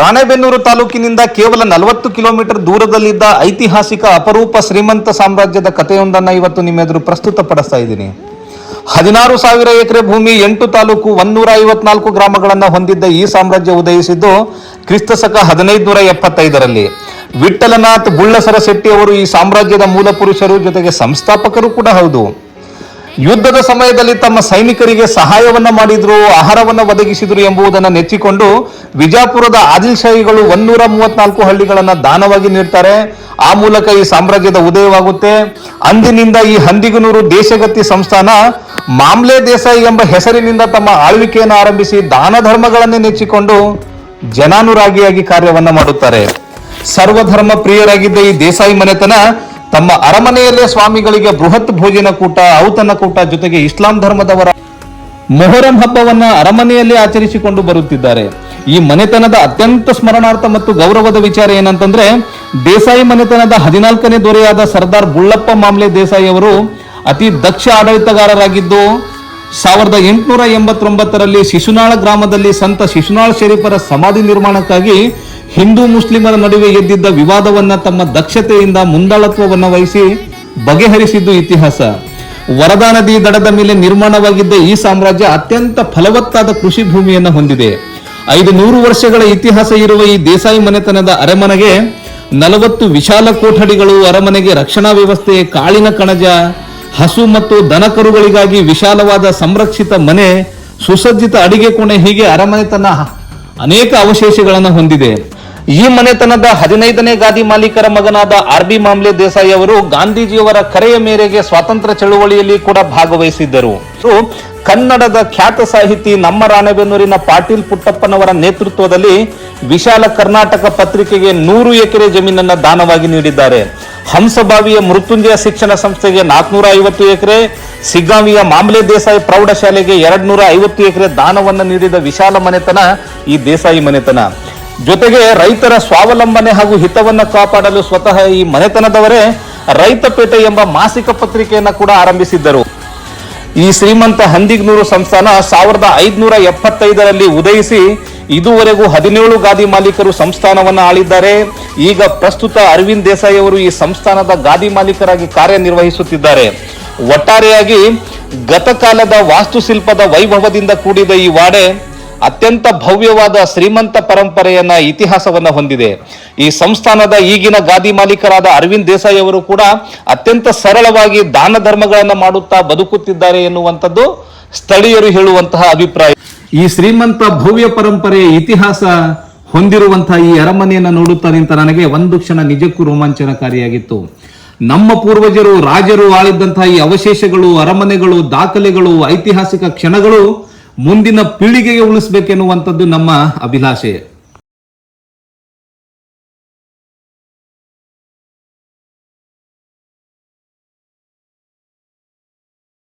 ರಾಣೆಬೆನ್ನೂರು ತಾಲೂಕಿನಿಂದ ಕೇವಲ ನಲವತ್ತು ಕಿಲೋಮೀಟರ್ ದೂರದಲ್ಲಿದ್ದ ಐತಿಹಾಸಿಕ ಅಪರೂಪ ಶ್ರೀಮಂತ ಸಾಮ್ರಾಜ್ಯದ ಕಥೆಯೊಂದನ್ನ ಇವತ್ತು ನಿಮ್ಮ ಎದುರು ಪ್ರಸ್ತುತಪಡಿಸ್ತಾ ಇದ್ದೀನಿ. ಹದಿನಾರು ಸಾವಿರ ಎಕರೆ ಭೂಮಿ, ಎಂಟು ತಾಲೂಕು, ಒಂದೂರ ಐವತ್ನಾಲ್ಕು ಗ್ರಾಮಗಳನ್ನು ಹೊಂದಿದ್ದ ಈ ಸಾಮ್ರಾಜ್ಯ ಉದಯಿಸಿದ್ದು ಕ್ರಿಸ್ತಶಕ ಹದಿನೈದುನೂರ ಎಪ್ಪತ್ತೈದರಲ್ಲಿ. ವಿಠಲನಾಥ್ ಬುಳ್ಳಸರ ಶೆಟ್ಟಿ ಅವರು ಈ ಸಾಮ್ರಾಜ್ಯದ ಮೂಲ ಪುರುಷರು ಜೊತೆಗೆ ಸಂಸ್ಥಾಪಕರು ಕೂಡ ಹೌದು. ಯುದ್ಧದ ಸಮಯದಲ್ಲಿ ತಮ್ಮ ಸೈನಿಕರಿಗೆ ಸಹಾಯವನ್ನ ಮಾಡಿದ್ರು, ಆಹಾರವನ್ನ ಒದಗಿಸಿದ್ರು ಎಂಬುದನ್ನು ನೆಚ್ಚಿಕೊಂಡು ವಿಜಾಪುರದ ಆದಿಲ್ ಶಾಹಿಗಳು ಒಂದೂರ ಮೂವತ್ನಾಲ್ಕು ಹಳ್ಳಿಗಳನ್ನ ದಾನವಾಗಿ ನೀಡ್ತಾರೆ. ಆ ಮೂಲಕ ಈ ಸಾಮ್ರಾಜ್ಯದ ಉದಯವಾಗುತ್ತೆ. ಅಂದಿನಿಂದ ಈ ಹಂದಿಗನೂರು ದೇಶಗತಿ ಸಂಸ್ಥಾನ ಮಾಮ್ಲೆ ದೇಸಾಯಿ ಎಂಬ ಹೆಸರಿನಿಂದ ತಮ್ಮ ಆಳ್ವಿಕೆಯನ್ನು ಆರಂಭಿಸಿ ದಾನ ಧರ್ಮಗಳನ್ನೇ ನೆಚ್ಚಿಕೊಂಡು ಜನಾನುರಾಗಿಯಾಗಿ ಕಾರ್ಯವನ್ನ ಮಾಡುತ್ತಾರೆ. ಸರ್ವಧರ್ಮ ಪ್ರಿಯರಾಗಿದ್ದ ಈ ದೇಸಾಯಿ ಮನೆತನ ತಮ್ಮ ಅರಮನೆಯಲ್ಲೇ ಸ್ವಾಮಿಗಳಿಗೆ ಬೃಹತ್ ಭೋಜನ ಕೂಟ, ಔತಣ ಕೂಟ ಜೊತೆಗೆ ಇಸ್ಲಾಂ ಧರ್ಮದವರ ಮೊಹರಂ ಹಬ್ಬವನ್ನ ಅರಮನೆಯಲ್ಲೇ ಆಚರಿಸಿಕೊಂಡು ಬರುತ್ತಿದ್ದಾರೆ. ಈ ಮನೆತನದ ಅತ್ಯಂತ ಸ್ಮರಣಾರ್ಥ ಮತ್ತು ಗೌರವದ ವಿಚಾರ ಏನಂತಂದ್ರೆ, ದೇಸಾಯಿ ಮನೆತನದ ಹದಿನಾಲ್ಕನೇ ದೊರೆಯಾದ ಸರ್ದಾರ್ ಬುಳ್ಳಪ್ಪ ಮಾಮ್ಲೆ ದೇಸಾಯಿ ಅವರು ಅತಿ ದಕ್ಷ ಆಡಳಿತಗಾರರಾಗಿದ್ದು, ಸಾವಿರದ ಎಂಟುನೂರ ಎಂಬತ್ತೊಂಬತ್ತರಲ್ಲಿ ಶಿಶುನಾಳ ಗ್ರಾಮದಲ್ಲಿ ಸಂತ ಶಿಶುನಾಳ ಶರೀಫರ ಸಮಾಧಿ ನಿರ್ಮಾಣಕ್ಕಾಗಿ ಹಿಂದೂ ಮುಸ್ಲಿಮರ ನಡುವೆ ಎದ್ದಿದ್ದ ವಿವಾದವನ್ನ ತಮ್ಮ ದಕ್ಷತೆಯಿಂದ ಮುಂದಾಳತ್ವವನ್ನು ವಹಿಸಿ ಬಗೆಹರಿಸಿದ್ದು ಇತಿಹಾಸ. ವರದಾ ನದಿ ದಡದ ಮೇಲೆ ನಿರ್ಮಾಣವಾಗಿದ್ದ ಈ ಸಾಮ್ರಾಜ್ಯ ಅತ್ಯಂತ ಫಲವತ್ತಾದ ಕೃಷಿ ಭೂಮಿಯನ್ನು ಹೊಂದಿದೆ. ಐದು ನೂರು ವರ್ಷಗಳ ಇತಿಹಾಸ ಇರುವ ಈ ದೇಸಾಯಿ ಮನೆತನದ ಅರಮನೆಗೆ ನಲವತ್ತು ವಿಶಾಲ ಕೊಠಡಿಗಳು, ಅರಮನೆಗೆ ರಕ್ಷಣಾ ವ್ಯವಸ್ಥೆ, ಕಾಳಿನ ಕಣಜ, ಹಸು ಮತ್ತು ದನಕರುಗಳಿಗಾಗಿ ವಿಶಾಲವಾದ ಸಂರಕ್ಷಿತ ಮನೆ, ಸುಸಜ್ಜಿತ ಅಡಿಗೆ ಕೋಣೆ ಹೀಗೆ ಅರಮನೆ ತನ್ನ ಅನೇಕ ಅವಶೇಷಗಳನ್ನು ಹೊಂದಿದೆ. ಈ ಮನೆತನದ ಹದಿನೈದನೇ ಗಾದಿ ಮಾಲೀಕರ ಮಗನಾದ ಆರ್ ಬಿ ಮಾಮ್ಲೆ ದೇಸಾಯಿ ಅವರು ಗಾಂಧೀಜಿಯವರ ಕರೆಯ ಮೇರೆಗೆ ಸ್ವಾತಂತ್ರ್ಯ ಚಳುವಳಿಯಲ್ಲಿ ಕೂಡ ಭಾಗವಹಿಸಿದ್ದರು. ಕನ್ನಡದ ಖ್ಯಾತ ಸಾಹಿತಿ ನಮ್ಮ ರಾಣೆಬೆನ್ನೂರಿನ ಪಾಟೀಲ್ ಪುಟ್ಟಪ್ಪನವರ ನೇತೃತ್ವದಲ್ಲಿ ವಿಶಾಲ ಕರ್ನಾಟಕ ಪತ್ರಿಕೆಗೆ ನೂರು ಎಕರೆ ಜಮೀನನ್ನು ದಾನವಾಗಿ ನೀಡಿದ್ದಾರೆ. ಹಂಸಭಾವಿಯ ಮೃತ್ಯುಂಜಯ ಶಿಕ್ಷಣ ಸಂಸ್ಥೆಗೆ ನಾಲ್ಕುನೂರ ಐವತ್ತು ಎಕರೆ, ಸಿಗ್ಗಾವಿಯ ಮಾಮ್ಲೆ ದೇಸಾಯಿ ಪ್ರೌಢಶಾಲೆಗೆ ಎರಡ್ ನೂರ ಐವತ್ತು ಎಕರೆ ದಾನವನ್ನು ನೀಡಿದ ವಿಶಾಲ ಮನೆತನ ಈ ದೇಸಾಯಿ ಮನೆತನ. ಜೊತೆಗೆ ರೈತರ ಸ್ವಾವಲಂಬನೆ ಹಾಗೂ ಹಿತವನ್ನ ಕಾಪಾಡಲು ಸ್ವತಃ ಈ ಮನೆತನದವರೇ ರೈತಪೇಟೆ ಎಂಬ ಮಾಸಿಕ ಪತ್ರಿಕೆಯನ್ನು ಕೂಡ ಆರಂಭಿಸಿದ್ದರು. ಈ ಶ್ರೀಮಂತ ಹಂದಿಗ್ನೂರು ಸಂಸ್ಥಾನ ಸಾವಿರದ ಐದುನೂರ ಎಪ್ಪತ್ತೈದರಲ್ಲಿ ಉದಯಿಸಿ ಇದುವರೆಗೂ ಹದಿನೇಳು ಗಾದಿ ಮಾಲೀಕರು ಸಂಸ್ಥಾನವನ್ನ ಆಳಿದ್ದಾರೆ. ಈಗ ಪ್ರಸ್ತುತ ಅರವಿಂದ್ ದೇಸಾಯಿ ಅವರು ಈ ಸಂಸ್ಥಾನದ ಗಾದಿ ಮಾಲೀಕರಾಗಿ ಕಾರ್ಯನಿರ್ವಹಿಸುತ್ತಿದ್ದಾರೆ. ಒಟ್ಟಾರೆಯಾಗಿ ಗತಕಾಲದ ವಾಸ್ತುಶಿಲ್ಪದ ವೈಭವದಿಂದ ಕೂಡಿದ ಈ ವಾಡೆ ಅತ್ಯಂತ ಭವ್ಯವಾದ ಶ್ರೀಮಂತ ಪರಂಪರೆಯನ್ನ ಇತಿಹಾಸವನ್ನ ಹೊಂದಿದೆ. ಈ ಸಂಸ್ಥಾನದ ಈಗಿನ ಗಾದಿ ಮಾಲೀಕರಾದ ಅರವಿಂದ್ ದೇಸಾಯಿ ಅವರು ಕೂಡ ಅತ್ಯಂತ ಸರಳವಾಗಿ ದಾನ ಧರ್ಮಗಳನ್ನ ಮಾಡುತ್ತಾ ಬದುಕುತ್ತಿದ್ದಾರೆ ಎನ್ನುವಂಥದ್ದು ಸ್ಥಳೀಯರು ಹೇಳುವಂತಹ ಅಭಿಪ್ರಾಯ. ಈ ಶ್ರೀಮಂತ ಭವ್ಯ ಪರಂಪರೆಯ ಇತಿಹಾಸ ಹೊಂದಿರುವಂತಹ ಈ ಅರಮನೆಯನ್ನ ನೋಡುತ್ತಾ ನಿಂತ ನನಗೆ ಒಂದು ಕ್ಷಣ ನಿಜಕ್ಕೂ ರೋಮಾಂಚನಕಾರಿಯಾಗಿತ್ತು. ನಮ್ಮ ಪೂರ್ವಜರು, ರಾಜರು ಆಳಿದ್ದಂತಹ ಈ ಅವಶೇಷಗಳು, ಅರಮನೆಗಳು, ದಾಖಲೆಗಳು, ಐತಿಹಾಸಿಕ ಕ್ಷಣಗಳು ಮುಂದಿನ ಪೀಳಿಗೆಗೆ ಉಳಿಸ್ಬೇಕೆನ್ನುವಂಥದ್ದು ನಮ್ಮ ಅಭಿಲಾಷೆ